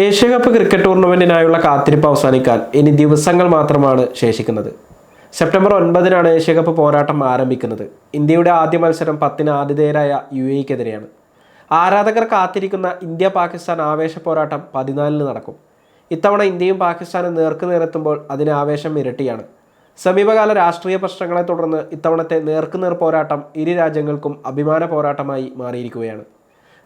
Asia cup cricket ടൂർണമെന്റിനായുള്ള കാത്തിരിപ്പ് അവസാനിക്കാൻ ഇനി ദിവസങ്ങൾ മാത്രമാണ് ശേഷിക്കുന്നത്. സെപ്റ്റംബർ ഒൻപതിനാണ് ഏഷ്യ കപ്പ് പോരാട്ടം ആരംഭിക്കുന്നത്. ഇന്ത്യയുടെ ആദ്യ മത്സരം പത്തിന് ആതിഥേയരായ യു എക്കെതിരെയാണ് ആരാധകർ കാത്തിരിക്കുന്ന ഇന്ത്യ പാകിസ്ഥാൻ ആവേശ പോരാട്ടം പതിനാലിന് നടക്കും. ഇത്തവണ ഇന്ത്യയും പാകിസ്ഥാനും നേർക്കുനേരെത്തുമ്പോൾ അതിന് ആവേശം ഇരട്ടിയാണ്. സമീപകാല രാഷ്ട്രീയ പ്രശ്നങ്ങളെ തുടർന്ന് ഇത്തവണത്തെ നേർക്കുനേർ പോരാട്ടം ഇരു രാജ്യങ്ങൾക്കും അഭിമാന പോരാട്ടമായി മാറിയിരിക്കുകയാണ്.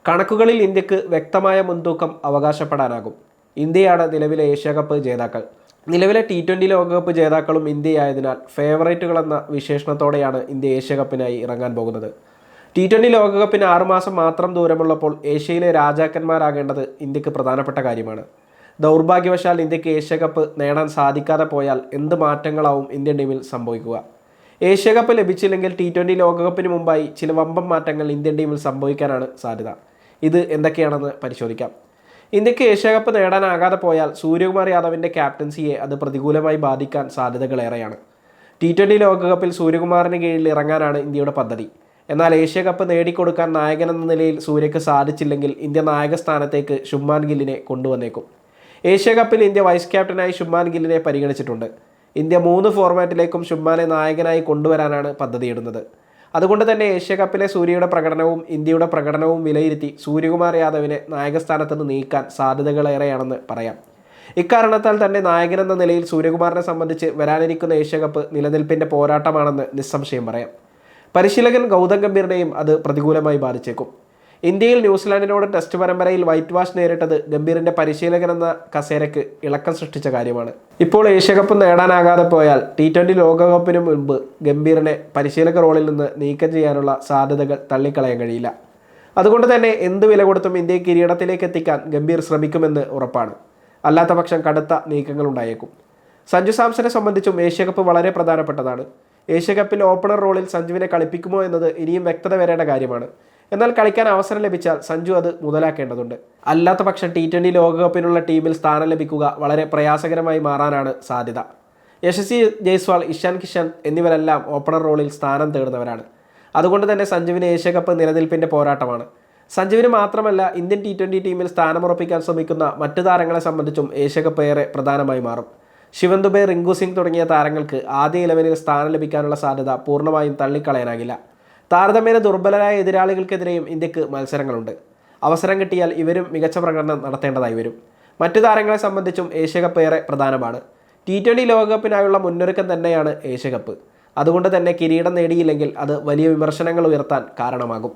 കണക്കുകളിൽ ഇന്ത്യയ്ക്ക് വ്യക്തമായ മുൻതൂക്കം അവകാശപ്പെടാനാകും. ഇന്ത്യയാണ് നിലവിലെ ഏഷ്യാകപ്പ് ജേതാക്കൾ. നിലവിലെ ടി ട്വന്റി ലോകകപ്പ് ജേതാക്കളും ഇന്ത്യയായതിനാൽ ഫേവറേറ്റുകൾ എന്ന വിശേഷണത്തോടെയാണ് ഇന്ത്യ ഏഷ്യ കപ്പിനായി ഇറങ്ങാൻ പോകുന്നത്. ടി ട്വന്റി ലോകകപ്പിന് ആറുമാസം മാത്രം ദൂരമുള്ളപ്പോൾ ഏഷ്യയിലെ രാജാക്കന്മാരാകേണ്ടത് ഇന്ത്യയ്ക്ക് പ്രധാനപ്പെട്ട കാര്യമാണ്. ദൗർഭാഗ്യവശാൽ ഇന്ത്യയ്ക്ക് ഏഷ്യ കപ്പ് നേടാൻ സാധിക്കാതെ പോയാൽ എന്ത് മാറ്റങ്ങളാവും ഇന്ത്യൻ ടീമിൽ സംഭവിക്കുക. ഏഷ്യ കപ്പ് ലഭിച്ചില്ലെങ്കിൽ ടി ട്വന്റി ലോകകപ്പിന് മുമ്പായി ചില വമ്പം മാറ്റങ്ങൾ ഇന്ത്യൻ ടീമിൽ സംഭവിക്കാനാണ് സാധ്യത. ഇത് എന്തൊക്കെയാണെന്ന് പരിശോധിക്കാം. ഇന്ത്യയ്ക്ക് ഏഷ്യാകപ്പ് നേടാനാകാതെ പോയാൽ സൂര്യകുമാർ യാദവിന്റെ ക്യാപ്റ്റൻസിയെ അത് പ്രതികൂലമായി ബാധിക്കാൻ സാധ്യതകളേറെയാണ്. ടി ട്വന്റി ലോകകപ്പിൽ സൂര്യകുമാറിന് കീഴിൽ ഇറങ്ങാനാണ് ഇന്ത്യയുടെ പദ്ധതി. എന്നാൽ ഏഷ്യാകപ്പ് നേടിക്കൊടുക്കാൻ നായകനെന്ന നിലയിൽ സൂര്യക്ക് സാധിച്ചില്ലെങ്കിൽ ഇന്ത്യ നായക സ്ഥാനത്തേക്ക് ശുഭ്മാൻ ഗില്ലിനെ കൊണ്ടുവന്നേക്കും. ഏഷ്യാകപ്പിൽ ഇന്ത്യ വൈസ് ക്യാപ്റ്റനായി ശുഭ്മാൻ ഗില്ലിനെ പരിഗണിച്ചിട്ടുണ്ട്. ഇന്ത്യ മൂന്ന് ഫോർമാറ്റിലേക്കും ശുഭ്മാനെ നായകനായി കൊണ്ടുവരാനാണ് പദ്ധതിയിടുന്നത്. അതുകൊണ്ട് തന്നെ ഏഷ്യ കപ്പിലെ സൂര്യയുടെ പ്രകടനവും ഇന്ത്യയുടെ പ്രകടനവും വിലയിരുത്തി സൂര്യകുമാർ യാദവിനെ നായകസ്ഥാനത്ത് നിന്ന് നീക്കാൻ സാധ്യതകളേറെയാണെന്ന് പറയാം. ഇക്കാരണത്താൽ തന്നെ നായകനെന്ന നിലയിൽ സൂര്യകുമാറിനെ സംബന്ധിച്ച് വരാനിരിക്കുന്ന ഏഷ്യ കപ്പ് നിലനിൽപ്പിന്റെ പോരാട്ടമാണെന്ന് നിസ്സംശയം പറയാം. പരിശീലകൻ ഗൗതം ഗംഭീറിനെയും അത് പ്രതികൂലമായി ബാധിച്ചേക്കും. ഇന്ത്യയിൽ ന്യൂസിലാൻഡിനോട് ടെസ്റ്റ് പരമ്പരയിൽ വൈറ്റ് വാഷ് നേരിട്ടത് ഗംഭീറിന്റെ പരിശീലകൻ എന്ന കസേരയ്ക്ക് ഇളക്കം സൃഷ്ടിച്ച കാര്യമാണ്. ഇപ്പോൾ ഏഷ്യകപ്പ് നേടാനാകാതെ പോയാൽ ടി ട്വന്റി ലോകകപ്പിന് മുൻപ് ഗംഭീറിനെ പരിശീലക റോളിൽ നിന്ന് നീക്കം ചെയ്യാനുള്ള സാധ്യതകൾ തള്ളിക്കളയാൻ കഴിയില്ല. അതുകൊണ്ട് തന്നെ എന്ത് വില കൊടുത്തും ഇന്ത്യയെ കിരീടത്തിലേക്ക് എത്തിക്കാൻ ഗംഭീർ ശ്രമിക്കുമെന്ന് ഉറപ്പാണ്. അല്ലാത്ത പക്ഷം കടുത്ത നീക്കങ്ങൾ ഉണ്ടായേക്കും. സഞ്ജു സാംസനെ സംബന്ധിച്ചും ഏഷ്യകപ്പ് വളരെ പ്രധാനപ്പെട്ടതാണ്. ഏഷ്യകപ്പിൽ ഓപ്പണർ റോളിൽ സഞ്ജുവിനെ കളിപ്പിക്കുമോ എന്നത് ഇനിയും വ്യക്തത വരേണ്ട കാര്യമാണ്. എന്നാൽ കളിക്കാൻ അവസരം ലഭിച്ചാൽ സഞ്ജു അത് മുതലാക്കേണ്ടതുണ്ട്. അല്ലാത്ത പക്ഷം ടി ട്വന്റി ലോകകപ്പിനുള്ള ടീമിൽ സ്ഥാനം ലഭിക്കുക വളരെ പ്രയാസകരമായി മാറാനാണ് സാധ്യത. യശസ്വി ജയ്സ്വാൾ ഇഷാൻ കിഷൻ എന്നിവരെല്ലാം ഓപ്പണർ റോളിൽ സ്ഥാനം തേടുന്നവരാണ്. അതുകൊണ്ട് തന്നെ സഞ്ജുവിന് ഏഷ്യ കപ്പ് നിലനിൽപ്പിന്റെ പോരാട്ടമാണ്. സഞ്ജുവിന് മാത്രമല്ല ഇന്ത്യൻ ടി ട്വന്റി ടീമിൽ സ്ഥാനമുറപ്പിക്കാൻ ശ്രമിക്കുന്ന മറ്റു താരങ്ങളെ സംബന്ധിച്ചും ഏഷ്യ കപ്പ് ഏറെ പ്രധാനമായി മാറും. ശിവൻ റിങ്കു സിംഗ് തുടങ്ങിയ താരങ്ങൾക്ക് ആദ്യ ഇലവനിൽ സ്ഥാനം ലഭിക്കാനുള്ള സാധ്യത പൂർണമായും തള്ളിക്കളയാനാകില്ല. താരതമ്യേന ദുർബലരായ എതിരാളികൾക്കെതിരെയും ഇന്ത്യയ്ക്ക് മത്സരങ്ങളുണ്ട്. അവസരം കിട്ടിയാൽ ഇവരും മികച്ച പ്രകടനം നടത്തേണ്ടതായി വരും. മറ്റു താരങ്ങളെ സംബന്ധിച്ചും ഏഷ്യകപ്പ് ഏറെ പ്രധാനമാണ്. ടി ട്വന്റി ലോകകപ്പിനായുള്ള മുന്നൊരുക്കം തന്നെയാണ് ഏഷ്യകപ്പ്. അതുകൊണ്ട് തന്നെ കിരീടം നേടിയില്ലെങ്കിൽ അത് വലിയ വിമർശനങ്ങൾ ഉയർത്താൻ കാരണമാകും.